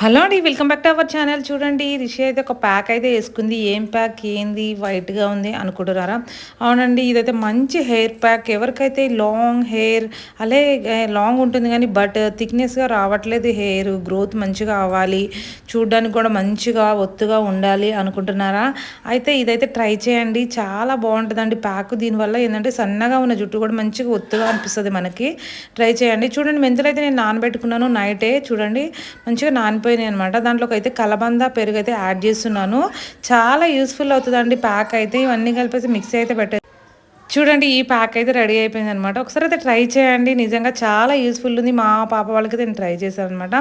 Hello అండి welcome back to our channel. చూడండి రిషి అయితే ఒక ప్యాక్ అయితే వేసుకుంది. ఏం ప్యాక్ ఏంది వైట్గా ఉంది అనుకుంటున్నారా? అవునండి ఇదైతే మంచి హెయిర్ ప్యాక్. ఎవరికైతే లాంగ్ హెయిర్ అలే లాంగ్ ఉంటుంది కానీ బట్ థిక్నెస్గా రావట్లేదు హెయిర్. గ్రోత్ మంచిగా అవ్వాలి. చూడడానికి కూడా మంచిగా ఒత్తుగా ఉండాలి అనుకుంటున్నారా? అయితే ఇదైతే ట్రై చేయండి. చాలా బాగుంటుందండి ప్యాక్. దీనివల్ల ఏంటంటే సన్నగా ఉన్న జుట్టు కూడా మంచిగా ఒత్తుగా అనిపిస్తుంది మనకి. ట్రై చేయండి. చూడండి మెంతులు అయితే నేను నానబెట్టుకున్నాను నైటే. చూడండి మంచిగా నానిపోయి అయిపోయినాయి అనమాట దాంట్లోకి అయితే కలబంద పెరుగు అయితే యాడ్ చేస్తున్నాను. చాలా యూస్ఫుల్ అవుతుందండి. ప్యాక్ అయితే ఇవన్నీ కలిపేసి మిక్సీ అయితే పెట్టే చూడండి ఈ ప్యాక్ అయితే రెడీ అయిపోయింది అనమాట ఒకసారి అయితే ట్రై చేయండి. నిజంగా చాలా యూస్ఫుల్ ఉంది. మా పాప వాళ్ళకి నేను ట్రై చేశాను అనమాట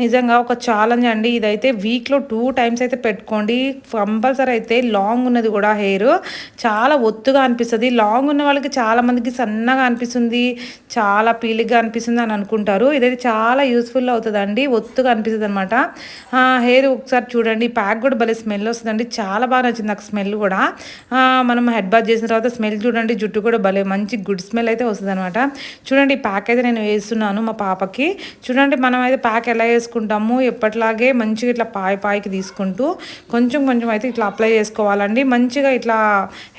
నిజంగా ఒక ఛాలెంజ్ అండి. ఇదైతే వీక్లో టూ టైమ్స్ అయితే పెట్టుకోండి. కంపల్సరీ అయితే లాంగ్ ఉన్నది కూడా హెయిర్ చాలా ఒత్తుగా అనిపిస్తుంది. లాంగ్ ఉన్న వాళ్ళకి చాలామందికి సన్నగా అనిపిస్తుంది. చాలా పీలిగ్గా అనిపిస్తుంది అని అనుకుంటారు. ఇదైతే చాలా యూస్ఫుల్ అవుతుందండి. ఒత్తుగా అనిపిస్తుంది అనమాట హెయిర్ ఒకసారి చూడండి. ప్యాక్ కూడా భలే స్మెల్ వస్తుందండి. చాలా బాగా నచ్చింది నాకు స్మెల్ కూడా. మనం హెడ్ బాత్ చేసిన తర్వాత స్మెల్ చూడండి. చూడండి జుట్టు కూడా భలే మంచి గుడ్ స్మెల్ అయితే వస్తుంది అనమాట చూడండి ప్యాక్ అయితే నేను వేస్తున్నాను మా పాపకి. చూడండి మనం అయితే ప్యాక్ ఎలా వేసుకుంటాము ఎప్పటిలాగే మంచిగా ఇట్లా పాయి పాయికి తీసుకుంటూ కొంచెం కొంచెం అయితే ఇట్లా అప్లై చేసుకోవాలండి. మంచిగా ఇట్లా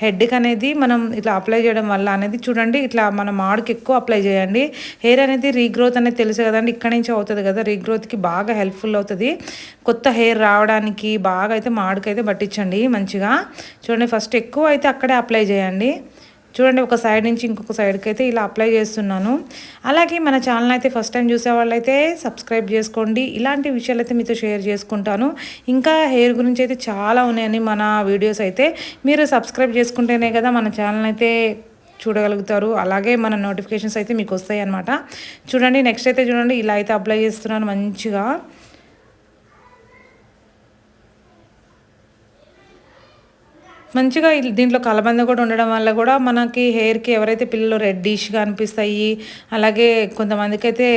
హెడ్కి అనేది మనం ఇట్లా అప్లై చేయడం వల్ల అనేది చూడండి ఇట్లా మన మాడుకి ఎక్కువ అప్లై చేయండి. హెయిర్ అనేది రీగ్రోత్ అనేది తెలుసు కదండి ఇక్కడ నుంచి అవుతుంది కదా రీగ్రోత్కి బాగా హెల్ప్ఫుల్ అవుతుంది. కొత్త హెయిర్ రావడానికి బాగా అయితే మాడుకైతే పట్టించండి మంచిగా. చూడండి ఫస్ట్ ఎక్కువ అయితే అక్కడే అప్లై చేయండి. చూడండి ఒక సైడ్ నుంచి ఇంకొక సైడ్కి అయితే ఇలా అప్లై చేస్తున్నాను. అలాగే మన ఛానల్ అయితే ఫస్ట్ టైం చూసే వాళ్ళైతే సబ్స్క్రైబ్ చేసుకోండి. ఇలాంటి విషయాలు అయితే మీతో షేర్ చేసుకుంటాను. ఇంకా హెయిర్ గురించి అయితే చాలా ఉన్నాయని మన వీడియోస్ అయితే. మీరు సబ్స్క్రైబ్ చేసుకుంటేనే కదా మన ఛానల్ అయితే చూడగలుగుతారు. అలాగే మన నోటిఫికేషన్స్ అయితే మీకు వస్తాయి అనమాట చూడండి నెక్స్ట్ అయితే చూడండి ఇలా అయితే అప్లై చేస్తున్నాను మంచిగా. మంచిగా దీంట్లో కలబంద కూడా ఉండడం వల్ల కూడా మనకి హెయిర్కి ఎవరైతే పిల్లలు రెడ్డిష్గా అనిపిస్తాయి అలాగే కొంతమందికి అయితే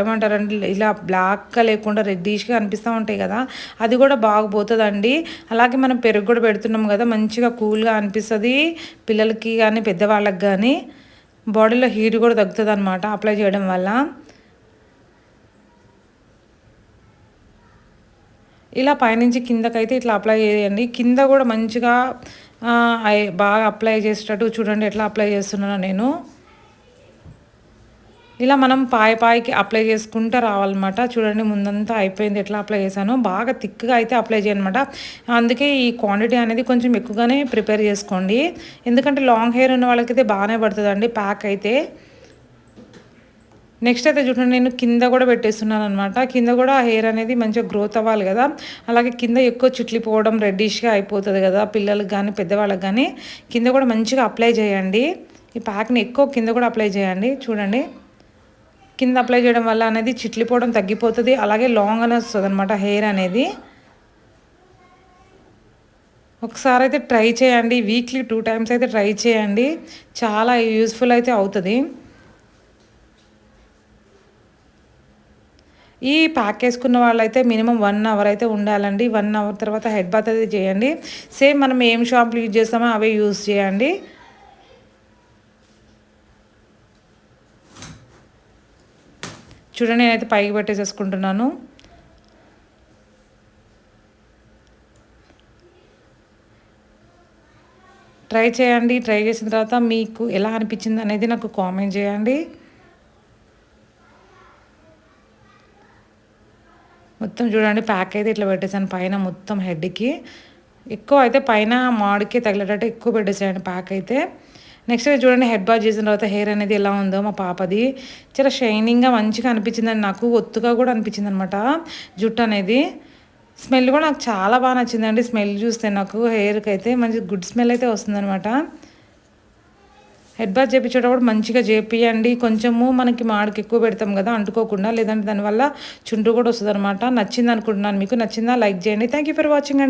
ఏమంటారంటే ఇలా బ్లాక్గా లేకుండా రెడ్డిష్గా అనిపిస్తూ ఉంటాయి కదా అది కూడా బాగుపోతుందండి. అలాగే మనం పెరుగు కూడా పెడుతున్నాం కదా మంచిగా కూల్గా అనిపిస్తుంది పిల్లలకి కానీ పెద్దవాళ్ళకి కానీ బాడీలో హీట్ కూడా తగ్గుతుంది అనమాట అప్లై చేయడం వల్ల. ఇలా పైనుంచి కిందకైతే ఇట్లా అప్లై చేయండి. కింద కూడా మంచిగా బాగా అప్లై చేసేటట్టు చూడండి ఎట్లా అప్లై చేస్తున్నానో నేను. ఇలా మనం పాయ పాయకి అప్లై చేసుకుంటూ రావాలన్నమాట. చూడండి ముందంతా అయిపోయింది ఎట్లా అప్లై చేశాను. బాగా థిక్గా అయితే అప్లై చేయనమాట అందుకే ఈ క్వాంటిటీ అనేది కొంచెం ఎక్కువగానే ప్రిపేర్ చేసుకోండి. ఎందుకంటే లాంగ్ హెయిర్ ఉన్న వాళ్ళకైతే బాగానే పడుతుందండి ప్యాక్ అయితే. నెక్స్ట్ అయితే చూడండి నేను కింద కూడా పెట్టేస్తున్నాను అనమాట కింద కూడా హెయిర్ అనేది మంచిగా గ్రోత్ అవ్వాలి కదా. అలాగే కింద ఎక్కువ చిట్లిపోవడం రెడ్డిష్గా అయిపోతుంది కదా పిల్లలకు కానీ పెద్దవాళ్ళకి కానీ కింద కూడా మంచిగా అప్లై చేయండి. ఈ ప్యాక్ని ఎక్కువ కింద కూడా అప్లై చేయండి. చూడండి. కింద అప్లై చేయడం వల్ల అనేది చిట్లిపోవడం తగ్గిపోతుంది. అలాగే లాంగ్ అని వస్తుంది అనమాట హెయిర్ అనేది. ఒకసారి అయితే ట్రై చేయండి. వీక్లీ టూ టైమ్స్ అయితే ట్రై చేయండి. చాలా యూస్ఫుల్ అయితే అవుతుంది. ఈ ప్యాక్ వేసుకున్న వాళ్ళైతే మినిమం వన్ అవర్ అయితే ఉండాలండి. వన్ అవర్ తర్వాత హెడ్ బాత్ అయితే చేయండి. సేమ్ మనం ఏం షాంపులు యూజ్ చేస్తామో అవే యూజ్ చేయండి. చూడండి నేనైతే పైకి పెట్టేసేసుకుంటున్నాను. ట్రై చేయండి. ట్రై చేసిన తర్వాత మీకు ఎలా అనిపించింది అనేది నాకు కామెంట్ చేయండి. మొత్తం చూడండి ప్యాక్ అయితే ఇట్లా పెట్టేసాను పైన మొత్తం హెడ్కి ఎక్కువ అయితే పైన మాడికి తగిలేటట్టు ఎక్కువ పెట్టేసాను ప్యాక్ అయితే. నెక్స్ట్ చూడండి హెడ్ బాత్ చేసిన తర్వాత హెయిర్ అనేది ఎలా ఉందో మా పాపది. చాలా షైనింగ్గా మంచిగా అనిపించిందండి నాకు ఒత్తుగా కూడా అనిపించింది అనమాట జుట్టు అనేది. స్మెల్ కూడా నాకు చాలా బాగా నచ్చిందండి స్మెల్ చూస్తే నాకు హెయిర్కి అయితే మంచి గుడ్ స్మెల్ అయితే వస్తుందనమాట. హెడ్ బాత్ చేయించేటప్పుడు మంచిగా చేపియండి. కొంచెము మనకి మాడికి ఎక్కువ పెడతాం కదా అంటుకోకుండా. లేదంటే దానివల్ల చుండ్రు కూడా వస్తుంది అనమాట నచ్చింది అనుకుంటున్నాను మీకు. నచ్చిందా? లైక్ చేయండి. థ్యాంక్ ఫర్ వాచింగ్ అండి